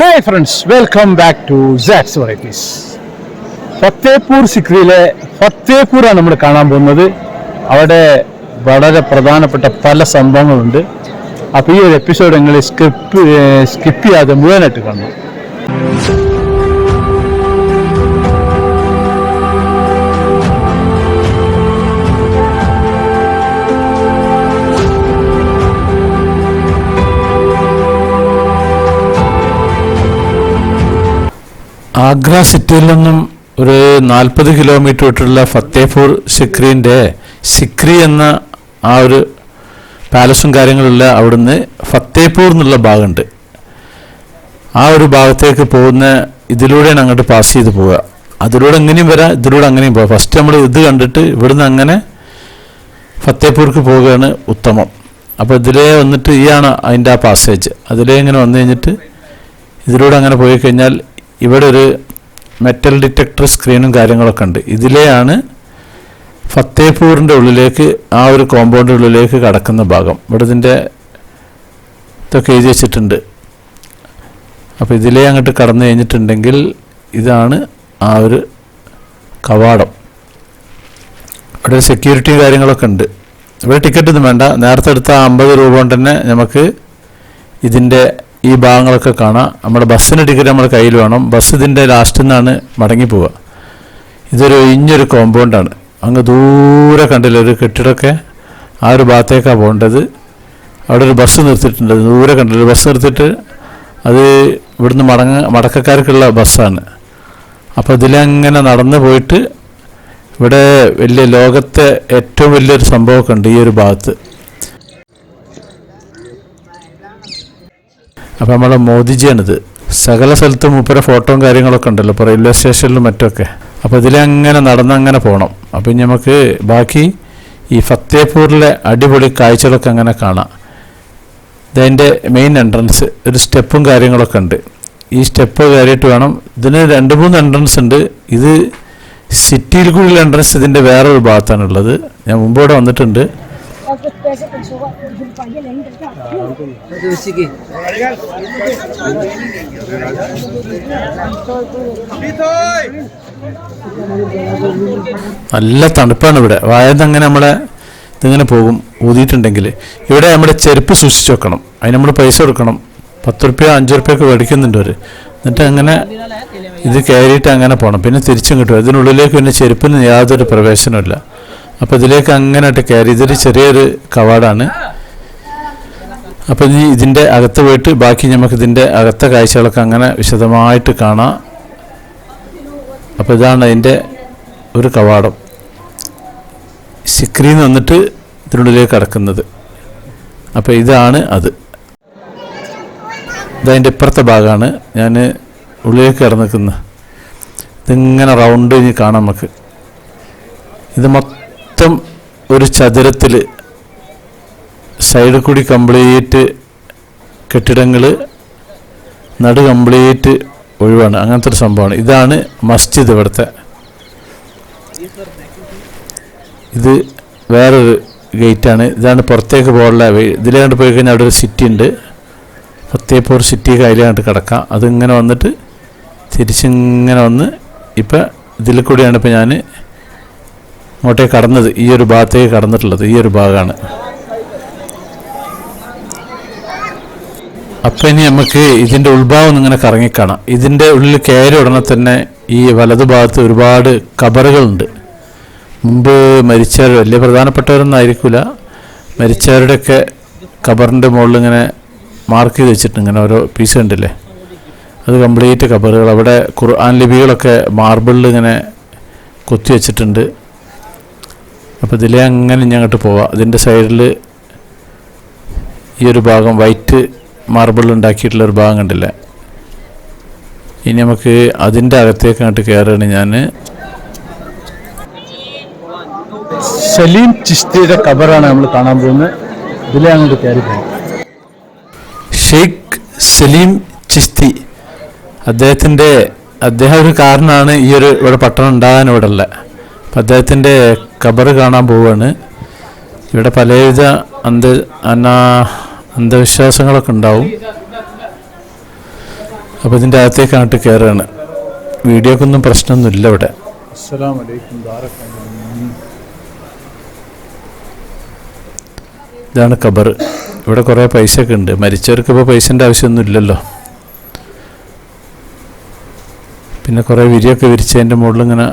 Hi friends welcome back to Sats Varieties Fatehpur സിക്രിയിലെ ഫത്തേപൂറാണ് നമ്മൾ കാണാൻ പോകുന്നത്. അവിടെ വളരെ പ്രധാനപ്പെട്ട പല സംഭവങ്ങളുണ്ട്. അപ്പോൾ ഈ ഒരു എപ്പിസോഡ് നിങ്ങൾ സ്കിപ്പ് സ്കിപ്പ് ചെയ്യാതെ മുഴുവനായിട്ട് കാണണം. ആഗ്ര സിറ്റിയിൽ നിന്നും ഒരു നാൽപ്പത് കിലോമീറ്റർ വിട്ടുള്ള ഫത്തേപൂർ സിക്രീന്റെ സിക്രി എന്ന ആ ഒരു പാലസും കാര്യങ്ങളുള്ള അവിടുന്ന് ഫത്തേപൂർ എന്നുള്ള ഭാഗമുണ്ട്. ആ ഒരു ഭാഗത്തേക്ക് പോകുന്ന ഇതിലൂടെയാണ് അങ്ങോട്ട് പാസ് ചെയ്ത് പോവുക. അതിലൂടെ എങ്ങനെയും വരാം ഇതിലൂടെ അങ്ങനെയും പോകാം ഫസ്റ്റ് നമ്മൾ ഇത് കണ്ടിട്ട് ഇവിടുന്ന് അങ്ങനെ ഫത്തേപൂർക്ക് പോവുകയാണ് ഉത്തമം. അപ്പോൾ ഇതിലേ വന്നിട്ട് ഈയാണ് അതിന്റെ ആ പാസേജ് അതിലേ ഇങ്ങനെ വന്നു കഴിഞ്ഞിട്ട് ഇതിലൂടെ അങ്ങനെ പോയി കഴിഞ്ഞാൽ ഇവിടെ ഒരു മെറ്റൽ ഡിറ്റക്ടർ സ്ക്രീനും കാര്യങ്ങളൊക്കെ ഉണ്ട്. ഇതിലെയാണ് ഫത്തേപൂറിന്റെ ഉള്ളിലേക്ക് ആ ഒരു കോമ്പൗണ്ടിന്റെ ഉള്ളിലേക്ക് കടക്കുന്ന ഭാഗം. ഇവിടെ ഇതിന്റെ ഇതൊക്കെ എഴുതി വെച്ചിട്ടുണ്ട്. അപ്പോൾ ഇതിലേ അങ്ങോട്ട് കടന്നു കഴിഞ്ഞിട്ടുണ്ടെങ്കിൽ ഇതാണ് ആ ഒരു കവാടം. ഇവിടെ സെക്യൂരിറ്റി കാര്യങ്ങളൊക്കെ ഉണ്ട്. ഇവിടെ ടിക്കറ്റ് ഒന്നും വേണ്ട. നേരത്തെ എടുത്ത അമ്പത് രൂപ കൊണ്ട് തന്നെ നമുക്ക് ഇതിന്റെ ഈ ഭാഗങ്ങളൊക്കെ കാണാം. നമ്മുടെ ബസ്സിന് ടിക്കറ്റ് നമ്മുടെ കയ്യിൽ വേണം. ബസ് ഇതിന്റെ ലാസ്റ്റിൽ നിന്നാണ് മടങ്ങിപ്പോവുക ഇതൊരു ഇഞ്ഞൊരു കോമ്പൗണ്ടാണ് അങ്ങ് ദൂരെ കണ്ടില്ല? ഒരു കെട്ടിടമൊക്കെ ആ ഒരു ഭാഗത്തേക്കാണ് പോകേണ്ടത്. അവിടെ ഒരു ബസ് നിർത്തിയിട്ടുണ്ട്. ദൂരെ കണ്ടില്ല? ബസ് നിർത്തിയിട്ട് അത് ഇവിടുന്ന് മടങ്ങ മടക്കക്കാർക്കുള്ള ബസ്സാണ്. അപ്പോൾ ഇതിലങ്ങനെ നടന്നു പോയിട്ട് ഇവിടെ വലിയ ലോകത്തെ ഏറ്റവും വലിയൊരു സംഭവമൊക്കെ ഉണ്ട് ഈ ഒരു ഭാഗത്ത്. അപ്പോൾ നമ്മളെ മോദിജിയാണിത്. സകല സ്ഥലത്തും മൂപ്പര ഫോട്ടോയും കാര്യങ്ങളൊക്കെ ഉണ്ടല്ലോ ഇപ്പോൾ റെയിൽവേ സ്റ്റേഷനിലും മറ്റൊക്കെ. അപ്പോൾ ഇതിലങ്ങനെ നടന്നങ്ങനെ പോകണം അപ്പം ഇനി നമുക്ക് ബാക്കി ഈ ഫത്തേപൂരിലെ അടിപൊളി കാഴ്ചകളൊക്കെ അങ്ങനെ കാണാം. ഇതതിന്റെ മെയിൻ എൻട്രൻസ് ഒരു സ്റ്റെപ്പും കാര്യങ്ങളൊക്കെ ഉണ്ട്. ഈ സ്റ്റെപ്പ് കയറിയിട്ട് വേണം. ഇതിന് രണ്ട് മൂന്ന് എൻട്രൻസ് ഉണ്ട്. ഇത് സിറ്റിയിൽ കൂടിയുള്ള എൻട്രൻസ് ഇതിന്റെ വേറൊരു ഭാഗത്താണുള്ളത്. ഞാൻ മുമ്പ് ഇവിടെ വന്നിട്ടുണ്ട്. और कुछ पैसे पैसों का बिल पाइए नहीं करता उसी की നല്ല തണുപ്പാണ് ഇവിടെ വായന്ന് അങ്ങനെ നമ്മളെ ഇതിങ്ങനെ പോകും ഊതിയിട്ടുണ്ടെങ്കിൽ ഇവിടെ നമ്മുടെ ചെരുപ്പ് സൂക്ഷിച്ച് വെക്കണം അതിന് നമ്മൾ പൈസ കൊടുക്കണം പത്ത് റുപ്യ അഞ്ച് റുപ്യ ഒക്കെ മേടിക്കുന്നുണ്ട് അവർ എന്നിട്ട് അങ്ങനെ ഇത് കയറിയിട്ട് അങ്ങനെ പോകണം പിന്നെ തിരിച്ചും കിട്ടും ഇതിനുള്ളിലേക്ക് പിന്നെ ചെരുപ്പിന് യാതൊരു പ്രവേശനമില്ല അപ്പോൾ ഇതിലേക്ക് അങ്ങനെ കയറി. ഇതൊരു ചെറിയൊരു കവാടാണ്. അപ്പോൾ ഇനി ഇതിന്റെ അകത്ത് പോയിട്ട് ബാക്കി നമുക്ക് ഇതിന്റെ അകത്തെ കാഴ്ചകളൊക്കെ അങ്ങനെ വിശദമായിട്ട് കാണാം. അപ്പോൾ ഇതാണ് അതിന്റെ ഒരു കവാടം. സിക്രിന്ന് വന്നിട്ട് ഇതിനുള്ളിലേക്ക് കടക്കുന്നത്. അപ്പോൾ ഇതാണ് അത്. ഇതതിന്റെ ഇപ്പുറത്തെ ഭാഗമാണ്. ഞാൻ ഉള്ളിലേക്ക് കിടന്നിക്കുന്നത് ഇതിങ്ങനെ റൗണ്ട് ഇനി കാണാം നമുക്ക്. ഇത് മൊത്തം ഒരു ചതുരത്തിൽ സൈഡ് കൂടി കംപ്ലീറ്റ് കെട്ടിടങ്ങൾ നടു കംപ്ലീറ്റ് ഒഴിവാണ്. അങ്ങനത്തെ ഒരു സംഭവമാണ്. ഇതാണ് മസ്ജിദ് ഇവിടുത്തെ. ഇത് വേറൊരു ഗേറ്റാണ് ഇതാണ് പുറത്തേക്ക് പോകാനുള്ള ഇതിലാണ്ട് പോയി കഴിഞ്ഞാൽ അവിടെ ഒരു സിറ്റി ഉണ്ട്. ഫത്തേപൂർ സിറ്റി കയ്യിലാണ്ട് കിടക്കാം. അതിങ്ങനെ വന്നിട്ട് തിരിച്ചിങ്ങനെ വന്ന് ഇപ്പം ഇതിൽ കൂടിയാണ് ഇപ്പം ഞാൻ അങ്ങോട്ടേക്ക് കടന്നത് ഈ ഒരു ഭാഗത്തേക്ക് കടന്നിട്ടുള്ളത് ഈ ഒരു ഭാഗമാണ് അപ്പം ഇനി നമുക്ക് ഇതിന്റെ ഒന്ന് ഇങ്ങനെ കറങ്ങിക്കാണാം. ഇതിന്റെ ഉള്ളിൽ കയറി ഉടനെ തന്നെ ഈ വലതു ഭാഗത്ത് ഒരുപാട് കബറുകളുണ്ട്. മുമ്പ് മരിച്ചവർ വലിയ പ്രധാനപ്പെട്ടവരൊന്നും ആയിരിക്കില്ല മരിച്ചവരുടെയൊക്കെ കബറിന്റെ മുകളിൽ ഇങ്ങനെ മാർക്ക് ചെയ്ത് വെച്ചിട്ടുണ്ട്. ഇങ്ങനെ ഓരോ പീസ് ഉണ്ടല്ലേ അത് കംപ്ലീറ്റ് കബറുകൾ. അവിടെ ഖുർആൻ ലിപികളൊക്കെ മാർബിളിൽ ഇങ്ങനെ കൊത്തി വെച്ചിട്ടുണ്ട്. അപ്പോൾ ഇതിലെ അങ്ങനെ ഞങ്ങോട്ട് അങ്ങോട്ട് പോവാം. ഇതിന്റെ സൈഡിൽ ഈ ഒരു ഭാഗം വൈറ്റ് മാർബിൾ ഉണ്ടാക്കിയിട്ടുള്ള ഒരു ഭാഗം കണ്ടില്ല. ഇനി നമുക്ക് അതിന്റെ അകത്തേക്ക് അങ്ങോട്ട് കയറുകയാണ് ഞാൻ സലീം ചിസ്തിയുടെ കബറാണ് നമ്മൾ കാണാൻ പോകുന്നത്. ഇതിലെ അങ്ങോട്ട് കയറി ഷെയ്ഖ് സലീം ചിസ്തി അദ്ദേഹത്തിന്റെ അദ്ദേഹം ഒരു കാരണമാണ് ഈ ഒരു ഇവിടെ പട്ടണം ഉണ്ടാകാൻ ഇവിടെ ഉള്ളത് അദ്ദേഹത്തിന്റെ കബറ് കാണാൻ പോവുകയാണ്. ഇവിടെ പലവിധ അന്ധ അനാ അന്ധവിശ്വാസങ്ങളൊക്കെ ഉണ്ടാവും. അപ്പോൾ ഇതിന്റെ അകത്തേക്ക് അങ്ങോട്ട് കയറുകയാണ്. വീഡിയോക്കൊന്നും പ്രശ്നമൊന്നുമില്ല ഇവിടെ. ഇതാണ് ഖബർ. ഇവിടെ കുറേ പൈസയൊക്കെ ഉണ്ട്. മരിച്ചവർക്ക് ഇപ്പോൾ പൈസന്റെ ആവശ്യമൊന്നും ഇല്ലല്ലോ. പിന്നെ കുറേ വിരിയൊക്കെ വിരിച്ച് അതിന്റെ മുകളിൽ ഇങ്ങനെ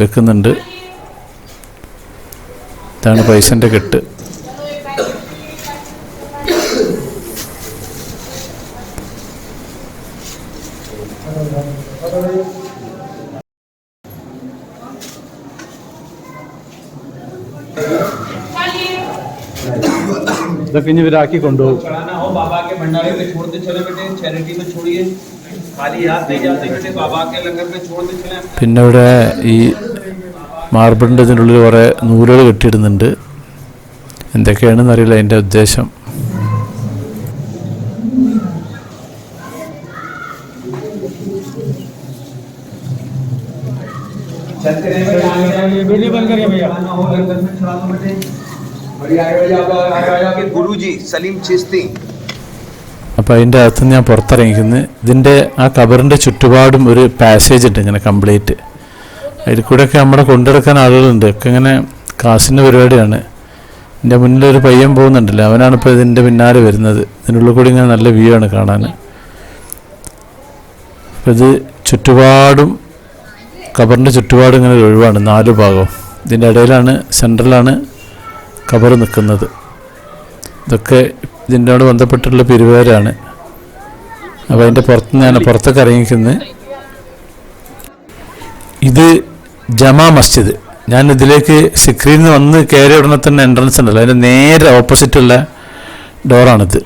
വെക്കുന്നുണ്ട്. ഇതാണ് പൈസന്റെ കെട്ട്. ഇതൊക്കെ ഇനി ഇവരാക്കി കൊണ്ടുപോകും. പിന്നെ ഇവിടെ ഈ മാർബിളിന്റെ ഇതിന്റെ ഉള്ളിൽ കുറേ നൂലുകൾ കെട്ടിയിടുന്നുണ്ട്. എന്തൊക്കെയാണെന്ന് അറിയില്ല അതിന്റെ ഉദ്ദേശം. അപ്പം അതിന്റെ അകത്ത് ഞാൻ പുറത്തിറങ്ങിക്കുന്നത് ഇതിന്റെ ആ കബറിന്റെ ചുറ്റുപാടും ഒരു പാസേജ് ഉണ്ട് ഇങ്ങനെ കംപ്ലീറ്റ് അതിൽ കൂടെയൊക്കെ നമ്മളെ കൊണ്ടെടുക്കാൻ ആളുകളുണ്ട്. ഒക്കെ ഇങ്ങനെ കാശിന്റെ പരിപാടിയാണ്. എന്റെ മുന്നിലൊരു പയ്യൻ പോകുന്നുണ്ടല്ലോ. അവനാണ് ഇപ്പോൾ ഇതിന്റെ പിന്നാലെ വരുന്നത്. ഇതിനുള്ളിൽ കൂടി ഇങ്ങനെ നല്ല വ്യൂ ആണ് കാണാൻ. ഇത് ചുറ്റുപാടും കബറിന്റെ ചുറ്റുപാടും ഇങ്ങനെ ഒഴിവാണ്. നാല് ഭാഗവും. ഇതിന്റെ ഇടയിലാണ് സെൻട്രലാണ് കബർ നിൽക്കുന്നത്. ഇതൊക്കെ ഇതിനോട് ബന്ധപ്പെട്ടുള്ള പിരിവേരാണ് അപ്പോൾ അതിന്റെ പുറത്ത് ഞാൻ പുറത്തൊക്കെ ഇറങ്ങിക്കുന്നത് ഇത് ജമാ മസ്ജിദ്. ഞാൻ ഇതിലേക്ക് സിക്രിയിൽ നിന്ന് വന്ന് കയറിയ ഉടനെ തന്നെ എൻട്രൻസ് ഉണ്ടല്ലോ. അതിന്റെ നേരെ ഓപ്പോസിറ്റുള്ള ഡോറാണിത്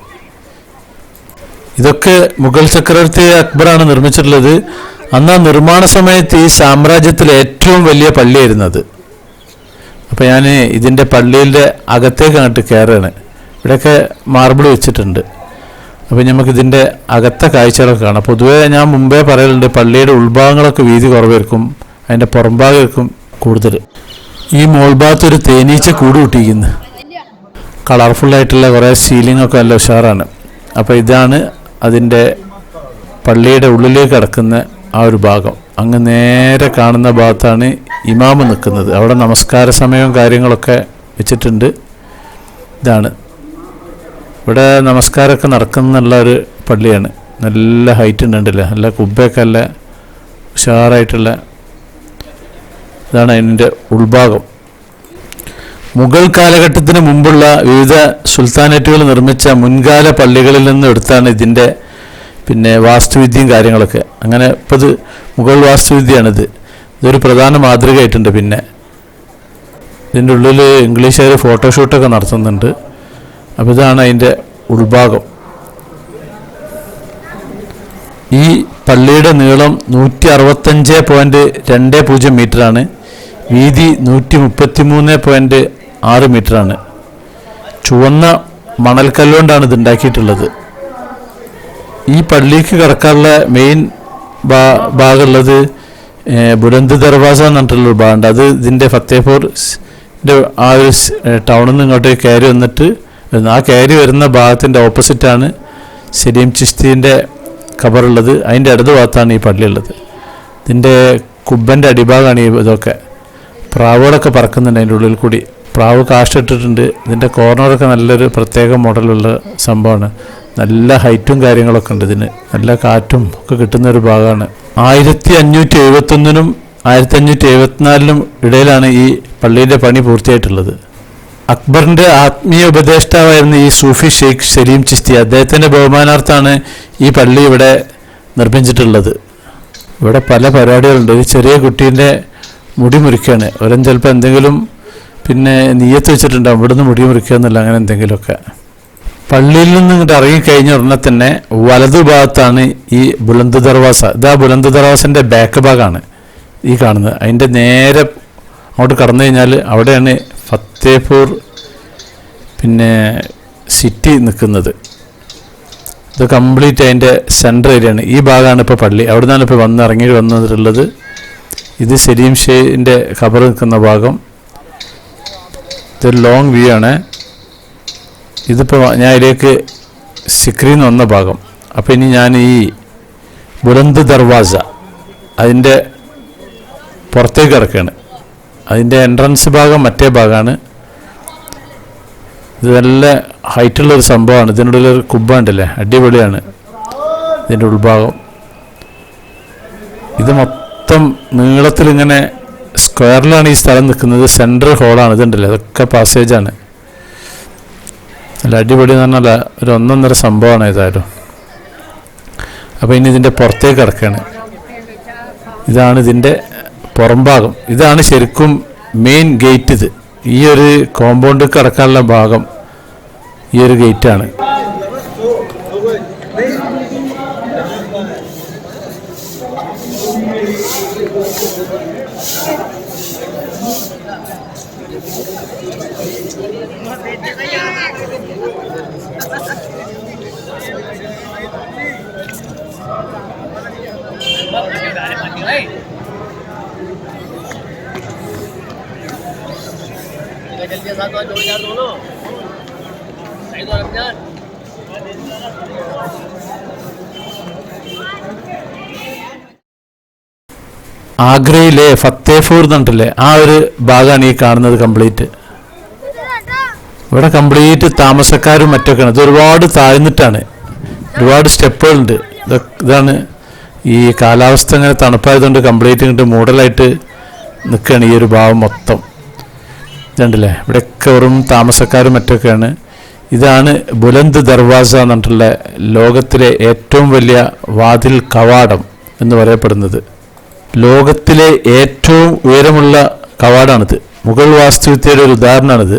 ഇതൊക്കെ മുഗൾ ചക്രവർത്തി അക്ബറാണ് നിർമ്മിച്ചിട്ടുള്ളത്. അന്ന് ആ നിർമ്മാണ സമയത്ത് ഈ സാമ്രാജ്യത്തിലെ ഏറ്റവും വലിയ പള്ളിയായിരുന്നത്. അപ്പോൾ ഞാൻ ഇതിന്റെ പള്ളിയിന്റെ അങ്ങോട്ട് കയറുകയാണ് ഇവിടെയൊക്കെ മാർബിൾ വെച്ചിട്ടുണ്ട്. അപ്പോൾ നമുക്ക് ഇതിന്റെ അകത്തെ കാഴ്ചകളൊക്കെ കാണാം. പൊതുവേ ഞാൻ മുമ്പേ പറയലുണ്ട് പള്ളിയുടെ ഉൾഭാഗങ്ങളൊക്കെ വീതി കുറവായിരിക്കും. അതിന്റെ പുറംഭാഗമായിരിക്കും കൂടുതൽ. ഈ മോൾഭാഗത്ത് ഒരു തേനീച്ച കൂട് കൂട്ടിയിരിക്കുന്നു. കളർഫുള്ളായിട്ടുള്ള കുറേ സീലിംഗ് ഒക്കെ നല്ല ഉഷാറാണ്. അപ്പോൾ ഇതാണ് അതിന്റെ പള്ളിയുടെ ഉള്ളിലേക്ക് കിടക്കുന്ന ആ ഒരു ഭാഗം. അങ്ങ് നേരെ കാണുന്ന ഭാഗത്താണ് ഇമാമ് നിൽക്കുന്നത്. അവിടെ നമസ്കാര സമയവും കാര്യങ്ങളൊക്കെ വെച്ചിട്ടുണ്ട്. ഇതാണ്. ഇവിടെ നമസ്കാരമൊക്കെ നടക്കുന്നുള്ള ഒരു പള്ളിയാണ്. നല്ല ഹൈറ്റ് ഉണ്ടല്ലേ നല്ല കുബ്ബയൊക്കെ നല്ല ഉഷാറായിട്ടുള്ള ഇതാണ് അതിന്റെ ഉൾഭാഗം. മുഗൾ കാലഘട്ടത്തിന് മുമ്പുള്ള വിവിധ സുൽത്താനേറ്റുകൾ നിർമ്മിച്ച മുൻകാല പള്ളികളിൽ നിന്ന് എടുത്താണ് ഇതിന്റെ പിന്നെ വാസ്തുവിദ്യയും കാര്യങ്ങളൊക്കെ. അങ്ങനെ ഇപ്പോൾ ഇത് മുഗൾ വാസ്തുവിദ്യയാണിത്. ഇതൊരു പ്രധാന മാതൃകയായിട്ടുണ്ട് പിന്നെ. ഇതിന്റെ ഉള്ളിൽ ഇംഗ്ലീഷുകാർ ഫോട്ടോഷൂട്ടൊക്കെ നടത്തുന്നുണ്ട്. അപ്പോൾ ഇതാണ് അതിന്റെ ഉൾഭാഗം. ഈ പള്ളിയുടെ നീളം നൂറ്റി അറുപത്തഞ്ച് പോയിന്റ് രണ്ട് പൂജ്യം മീറ്ററാണ്. വീതി നൂറ്റി മുപ്പത്തി മൂന്ന് പോയിന്റ് ആറ് മീറ്ററാണ്. ചുവന്ന മണൽക്കല്ലുകൊണ്ടാണ് ഇത് ഉണ്ടാക്കിയിട്ടുള്ളത് ഈ പള്ളിക്ക് കിടക്കാനുള്ള മെയിൻ ഭാ ഭാഗമുള്ളത് ഏഹ്, ബുലന്ദ് ദർവാസ എന്ന് പറഞ്ഞിട്ടുള്ള ഭാഗമുണ്ട്. അത് ഇതിന്റെ ഫത്തേപൂർ ആ ഒരു ടൗണിൽ നിന്ന് ഇങ്ങോട്ട് കയറി വന്നിട്ട്. ആ കയറി വരുന്ന ഭാഗത്തിന്റെ ഓപ്പോസിറ്റാണ് സലീം ചിസ്തീന്റെ ഖബറുള്ളത്. അതിന്റെ ഇടതു ഭാഗത്താണ് ഈ പള്ളിയുള്ളത്. ഇതിന്റെ കുബ്ബന്റെ അടിഭാഗമാണ് ഈ ഇതൊക്കെ. പ്രാവുകളൊക്കെ പറക്കുന്നുണ്ട് അതിന്റെ ഉള്ളിൽ കൂടി. പ്രാവ് കാഷ്ടിട്ടിട്ടുണ്ട്. ഇതിന്റെ കോർണറൊക്കെ നല്ലൊരു പ്രത്യേക മോഡലുള്ള സംഭവമാണ്. നല്ല ഹൈറ്റും കാര്യങ്ങളൊക്കെ ഉണ്ട് ഇതിന്. നല്ല കാറ്റും ഒക്കെ കിട്ടുന്ന ഒരു ഭാഗമാണ്. ആയിരത്തി അഞ്ഞൂറ്റി എഴുപത്തൊന്നിനും ആയിരത്തി അഞ്ഞൂറ്റി എഴുപത്തിനാലിനും ഇടയിലാണ് ഈ പള്ളിയുടെ പണി പൂർത്തിയായിട്ടുള്ളത്. അക്ബറിന്റെ ആത്മീയ ഉപദേഷ്ടാവായിരുന്ന ഈ സൂഫി ഷെയ്ഖ് സലീം ചിസ്തി അദ്ദേഹത്തിന്റെ ബഹുമാനാർത്ഥമാണ് ഈ പള്ളി ഇവിടെ നിർമ്മിച്ചിട്ടുള്ളത്. ഇവിടെ പല പരിപാടികളുണ്ട്. ഒരു ചെറിയ കുട്ടീന്റെ മുടി മുറിക്കുകയാണ് ഒരം ചിലപ്പോൾ എന്തെങ്കിലും പിന്നെ നീയത്ത് വെച്ചിട്ടുണ്ടാവും. ഇവിടുന്ന് മുടി മുറിക്കുക എന്നല്ല അങ്ങനെ എന്തെങ്കിലുമൊക്കെ. പള്ളിയിൽ നിന്ന് ഇങ്ങോട്ട് ഇറങ്ങിക്കഴിഞ്ഞ ഉടനെ തന്നെ വലതു ഭാഗത്താണ് ഈ ബുലന്ത് ദർവാസ. ഇതാ ബുലന്ത് ദർവാസന്റെ ബാക്ക് ഭാഗമാണ് ഈ കാണുന്നത്. അതിന്റെ നേരെ അങ്ങോട്ട് കടന്നു കഴിഞ്ഞാൽ അവിടെയാണ് ഫത്തേപൂർ പിന്നെ സിറ്റി നിൽക്കുന്നത്. ഇത് കംപ്ലീറ്റ് അതിന്റെ ഏരിയ ആണ്. ഈ ഭാഗമാണ് ഇപ്പോൾ പള്ളി. അവിടെ നിന്നാണ് ഇപ്പോൾ വന്ന് ഇറങ്ങി വന്നിട്ടുള്ളത്. ഇത് സലീം ഷെയ്ന്റെ ഖബർ നിൽക്കുന്ന ഭാഗം. ഇതൊരു ലോങ് വ്യൂ ആണ്. ഇതിപ്പോൾ ഞാൻ ഇതിലേക്ക് സിക്രിന്ന് വന്ന ഭാഗം. അപ്പോൾ ഇനി ഞാൻ ഈ ബുലന്ത് ദർവാസ അതിന്റെ പുറത്തേക്ക് കിടക്കുകയാണ് അതിന്റെ എൻട്രൻസ് ഭാഗം മറ്റേ ഭാഗമാണ്. ഇത് നല്ല ഹൈറ്റുള്ളൊരു സംഭവമാണ്. ഇതിന്റെ ഒരു കുബ്ബ ഉണ്ടല്ലേ? അടിപൊളിയാണ്. ഇതിന്റെ ഉൾഭാഗം. ഇത് മൊത്തം നീളത്തിൽ ഇങ്ങനെ സ്ക്വയറിലാണ് ഈ സ്ഥലം നിൽക്കുന്നത്. സെൻട്രൽ ഹോളാണ് ഇതുണ്ടല്ലോ? അതൊക്കെ പാസേജാണ്. നല്ല അടിപൊളി എന്ന് പറഞ്ഞാൽ ഒരു ഒന്നൊന്നര സംഭവമാണ് ഏതായാലും. അപ്പോൾ ഇനി ഇതിന്റെ പുറത്തേക്ക് കിടക്കുകയാണ്. ഇതാണ് ഇതിന്റെ പുറംഭാഗം. ഇതാണ് ശരിക്കും മെയിൻ ഗേറ്റ് ഇത്. ഈ ഒരു കോമ്പൗണ്ട് കിടക്കാനുള്ള ഭാഗം ഈ ഒരു ഗേറ്റാണ് जल्दी साथ और जोड़ यार दोनों सही तो रमजान ആഗ്രയിലെ ഫത്തേഫൂർ എന്നുണ്ടല്ലേ ആ ഒരു ഭാഗമാണ് ഈ കാണുന്നത് കംപ്ലീറ്റ് ഇവിടെ കംപ്ലീറ്റ് താമസക്കാരും മറ്റൊക്കെയാണ് ഇത് ഒരുപാട് താഴ്ന്നിട്ടാണ് ഒരുപാട് സ്റ്റെപ്പുകളുണ്ട് ഇതൊക്കെ ഇതാണ് ഈ കാലാവസ്ഥ ഇങ്ങനെ തണുപ്പായതുകൊണ്ട് കംപ്ലീറ്റ് ഇങ്ങോട്ട് മൂടലായിട്ട് നിൽക്കുകയാണ് ഈ ഒരു ഭാവം മൊത്തം. ഇതുണ്ടല്ലേ ഇവിടെയൊക്കെ വെറും താമസക്കാരും മറ്റൊക്കെയാണ്. ഇതാണ് ബുലന്ത് ദർവാസ എന്നിട്ടുള്ള ലോകത്തിലെ ഏറ്റവും വലിയ വാതിൽ കവാടം എന്ന് പറയപ്പെടുന്നത്. ലോകത്തിലെ ഏറ്റവും ഉയരമുള്ള കവാടാണിത്. മുഗൾ വാസ്തുവിദ്യയുടെ ഒരു ഉദാഹരണമാണിത്.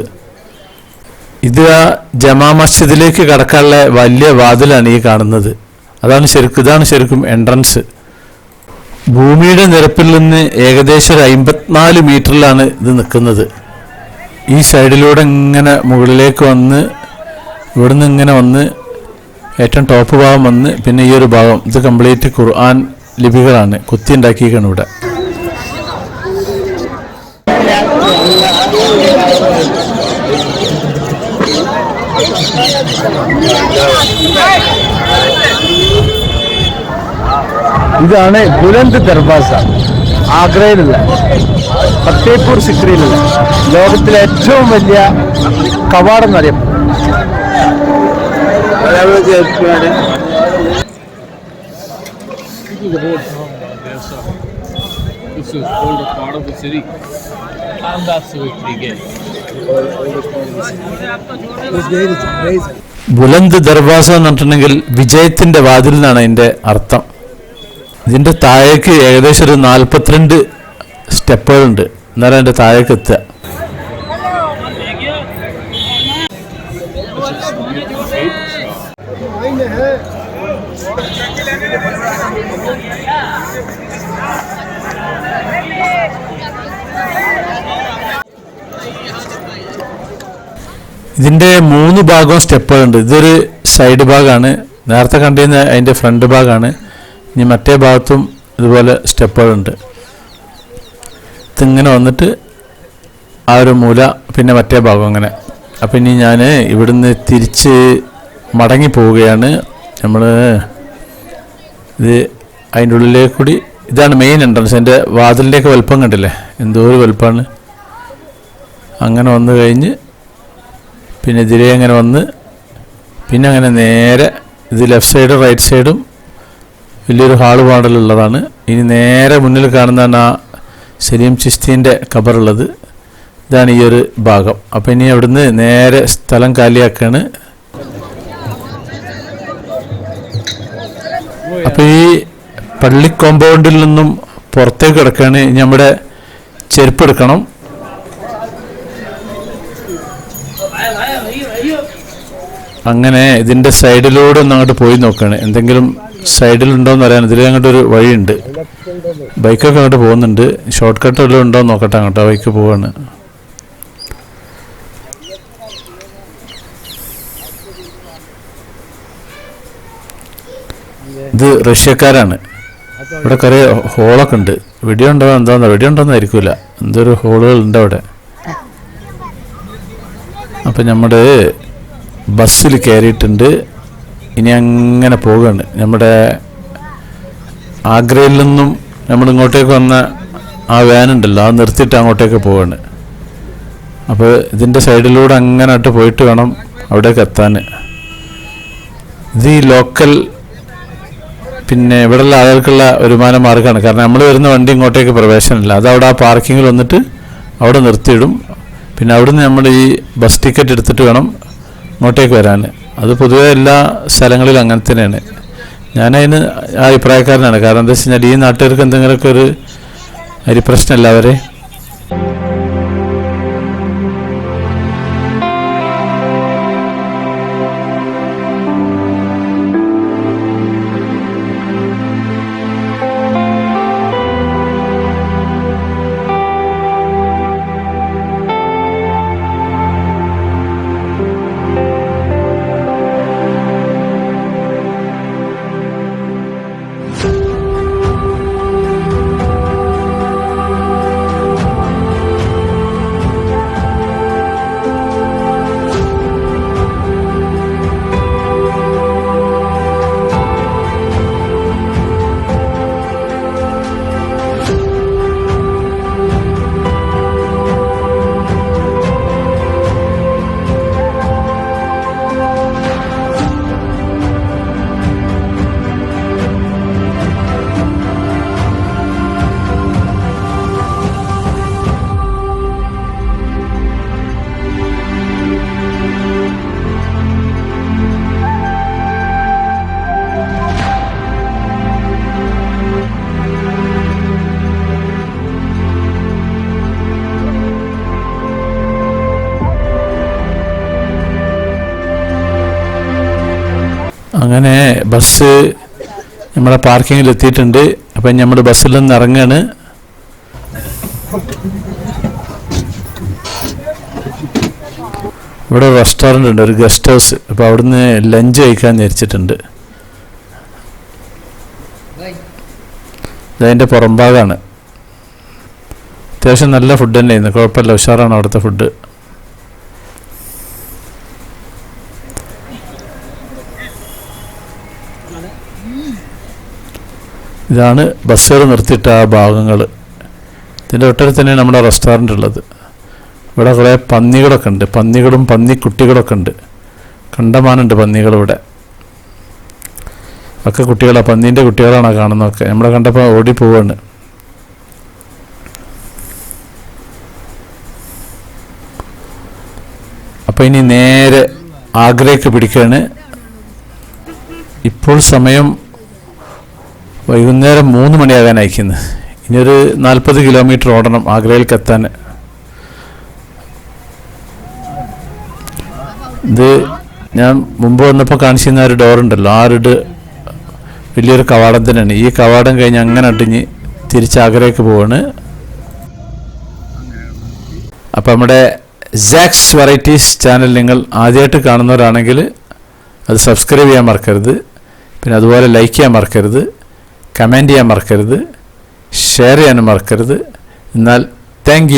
ഇത് ആ ജമാ മസ്ജിദിലേക്ക് കടക്കാനുള്ള വലിയ വാതിലാണ് ഈ കാണുന്നത്. അതാണ് ശരിക്കും ഇതാണ് ശരിക്കും എൻട്രൻസ് ഭൂമിയുടെ നിരപ്പിൽ നിന്ന് ഏകദേശം ഒരു അമ്പത്തിനാല് മീറ്ററിലാണ് ഇത് നിൽക്കുന്നത്. ഈ സൈഡിലൂടെ ഇങ്ങനെ മുകളിലേക്ക് വന്ന് ഇവിടുന്ന് ഇങ്ങനെ വന്ന് ഏറ്റവും ടോപ്പ് ഭാഗം വന്ന് പിന്നെ ഈ ഒരു ഭാഗം. ഇത് കംപ്ലീറ്റ് ഖുർആൻ ലിപികളാണ് കുത്തി ഉണ്ടാക്കിയിരിക്കണം ഇവിടെ. ഇതാണ് ബുലന്ദ് ദർവാസ ആഗ്രയിലുള്ള ഫത്തേപൂർ സിക്രിയിലുള്ള ലോകത്തിലെ ഏറ്റവും വലിയ കവാടം എന്നറിയപ്പെടും This is. ബുലന്ദ് ദർവാസ എന്ന് പറഞ്ഞിട്ടുണ്ടെങ്കിൽ വിജയത്തിന്റെ വാതിൽ എന്നാണ് അതിന്റെ അർത്ഥം ഇതിന്റെ താഴേക്ക് ഏകദേശം ഒരു നാൽപ്പത്തിരണ്ട് സ്റ്റെപ്പുകളുണ്ട്. എന്നാലും എന്റെ താഴേക്ക് എത്തുക. ഇതിന്റെ മൂന്ന് ഭാഗവും സ്റ്റെപ്പുകളുണ്ട്. ഇതൊരു സൈഡ് ഭാഗമാണ് നേരത്തെ കണ്ടിരുന്ന അതിന്റെ ഫ്രണ്ട് ഭാഗമാണ് ഇനി മറ്റേ ഭാഗത്തും ഇതുപോലെ സ്റ്റെപ്പുകളുണ്ട്. ഇതിങ്ങനെ വന്നിട്ട് ആ ഒരു മൂല പിന്നെ മറ്റേ ഭാഗം അങ്ങനെ. അപ്പം ഇനി ഞാൻ ഇവിടുന്ന് തിരിച്ച് മടങ്ങി പോവുകയാണ്. നമ്മൾ ഇത് അതിന്റെ ഉള്ളിലേക്ക് കൂടി ഇതാണ് മെയിൻ എൻട്രൻസ് എന്റെ വാതിലിന്റെയൊക്കെ വലുപ്പം കണ്ടില്ലേ? എന്തോ ഒരു വലുപ്പമാണ്. അങ്ങനെ വന്നു കഴിഞ്ഞ് പിന്നെ ഇതിലേ അങ്ങനെ വന്ന് പിന്നെ അങ്ങനെ നേരെ ഇത് ലെഫ്റ്റ് സൈഡും റൈറ്റ് സൈഡും വലിയൊരു ഹാൾ പാടലുള്ളതാണ് ഇനി നേരെ മുന്നിൽ കാണുന്നതാണ് ആ സലീം ചിസ്തീന്റെ കബറുള്ളത് ഇതാണ് ഈ ഒരു ഭാഗം. അപ്പം ഇനി അവിടുന്ന് നേരെ സ്ഥലം കാലിയാക്കാണ്. അപ്പോൾ ഈ പള്ളി കോമ്പൗണ്ടിൽ നിന്നും പുറത്തേക്ക് കിടക്കുകയാണ് നമ്മുടെ ചെരുപ്പ് എടുക്കണം. അങ്ങനെ ഇതിന്റെ സൈഡിലൂടെ ഒന്ന് അങ്ങോട്ട് പോയി നോക്കുകയാണ് എന്തെങ്കിലും സൈഡിലുണ്ടോന്ന് അറിയാൻ ഇതിൽ അങ്ങോട്ട് ഒരു വഴിയുണ്ട്. ബൈക്കൊക്കെ അങ്ങോട്ട് പോകുന്നുണ്ട്. ഷോർട്ട് കട്ട് വല്ലതും ഉണ്ടോ നോക്കട്ടെ അങ്ങോട്ട് ബൈക്ക് പോവാണ്. ഇത് റഷ്യക്കാരാണ്. ഇവിടെ കുറേ ഹോളൊക്കെ ഉണ്ട്. വെടിയുണ്ടോ എന്താന്ന് വെടിയുണ്ടോന്നായിരിക്കില്ല എന്തൊരു ഹോളുകൾ ഉണ്ട് അവിടെ. അപ്പം നമ്മുടെ ബസ്സിൽ കയറിയിട്ടുണ്ട്. ഇനി അങ്ങനെ പോവുകയാണ് നമ്മുടെ ആഗ്രയിൽ നിന്നും നമ്മൾ ഇങ്ങോട്ടേക്ക് വന്ന ആ വാൻ ഉണ്ടല്ലോ അത് നിർത്തിയിട്ട് അങ്ങോട്ടേക്ക് പോവാണ് അപ്പോൾ ഇതിന്റെ സൈഡിലൂടെ അങ്ങനെ ആയിട്ട് പോയിട്ട് വേണം അവിടേക്ക് എത്താൻ. ഇത് ഈ ലോക്കൽ പിന്നെ ഇവിടെയുള്ള ആളുകൾക്കുള്ള വരുമാന മാർഗമാണ്. കാരണം നമ്മൾ വരുന്ന വണ്ടി ഇങ്ങോട്ടേക്ക് പ്രവേശനമില്ല. അത് അവിടെ ആ പാർക്കിങ്ങിൽ വന്നിട്ട് അവിടെ നിർത്തിയിടും. പിന്നെ അവിടുന്ന് നമ്മൾ ഈ ബസ് ടിക്കറ്റ് എടുത്തിട്ട് വേണം ഇങ്ങോട്ടേക്ക് വരാൻ. അത് പൊതുവെ എല്ലാ സ്ഥലങ്ങളിലും അങ്ങനെ തന്നെയാണ്. ഞാനതിന് അഭിപ്രായക്കാരനാണ്. കാരണം എന്താ വെച്ച് കഴിഞ്ഞാൽ ഈ നാട്ടുകാർക്ക് എന്തെങ്കിലുമൊക്കെ ഒരു അരി പ്രശ്നമല്ല അവരെ. അങ്ങനെ ബസ് നമ്മുടെ പാർക്കിങ്ങിൽ എത്തിയിട്ടുണ്ട് അപ്പം നമ്മൾ ബസ്സിൽ നിന്ന് ഇറങ്ങാണ്. ഇവിടെ റെസ്റ്റോറന്റ് ഉണ്ട് ഒരു ഗസ്റ്റ് ഹൗസ് അപ്പോൾ അവിടുന്ന് ലഞ്ച് കഴിക്കാൻ ധരിച്ചിട്ടുണ്ട് ഇതതിന്റെ പുറംഭാഗമാണ് അത്യാവശ്യം നല്ല ഫുഡ് തന്നെയായിരുന്നു. കുഴപ്പമില്ല ഉഷാറാണ് അവിടുത്തെ ഫുഡ് ഇതാണ് ബസ്സുകൾ നിർത്തിയിട്ട ആ ഭാഗങ്ങൾ ഇതിന്റെ ഒട്ടര തന്നെ നമ്മുടെ റെസ്റ്റോറന്റ് ഉള്ളത്. ഇവിടെ കുറേ പന്നികളൊക്കെ ഉണ്ട്. പന്നികളും പന്നിക്കുട്ടികളൊക്കെ ഉണ്ട്. കണ്ടമാനുണ്ട് പന്നികളിവിടെ ഒക്കെ കുട്ടികളാണ് പന്നീന്റെ കുട്ടികളാണ് കാണുന്നതൊക്കെ. നമ്മളെ കണ്ടപ്പോൾ ഓടി പോവാണ്. അപ്പോൾ ഇനി നേരെ ആഗ്രയ്ക്ക് പിടിക്കുകയാണ് ഇപ്പോൾ സമയം വൈകുന്നേരം മൂന്ന് മണിയാകാൻ അയക്കുന്നു ഇനിയൊരു നാൽപ്പത് കിലോമീറ്റർ ഓടണം ആഗ്രയിലേക്ക് എത്താൻ ഇത് ഞാൻ മുമ്പ് വന്നപ്പോൾ കാണിച്ചിരുന്ന ഒരു ഡോറുണ്ടല്ലോ. ആ ഒരു വലിയൊരു കവാടം തന്നെയാണ്. ഈ കവാടം കഴിഞ്ഞ് അങ്ങനെ അടിഞ്ഞ് തിരിച്ച് ആഗ്രയിലേക്ക് പോവാണ്. അപ്പം നമ്മുടെ സാക്സ് വെറൈറ്റീസ് ചാനൽ നിങ്ങൾ ആദ്യമായിട്ട് കാണുന്നവരാണെങ്കിൽ അത് സബ്സ്ക്രൈബ് ചെയ്യാൻ മറക്കരുത്. പിന്നെ അതുപോലെ ലൈക്ക് ചെയ്യാൻ മറക്കരുത് കമന്റ് ചെയ്യാൻ മറക്കരുത് ഷെയർ ചെയ്യാനും മറക്കരുത്. എന്നാൽ താങ്ക്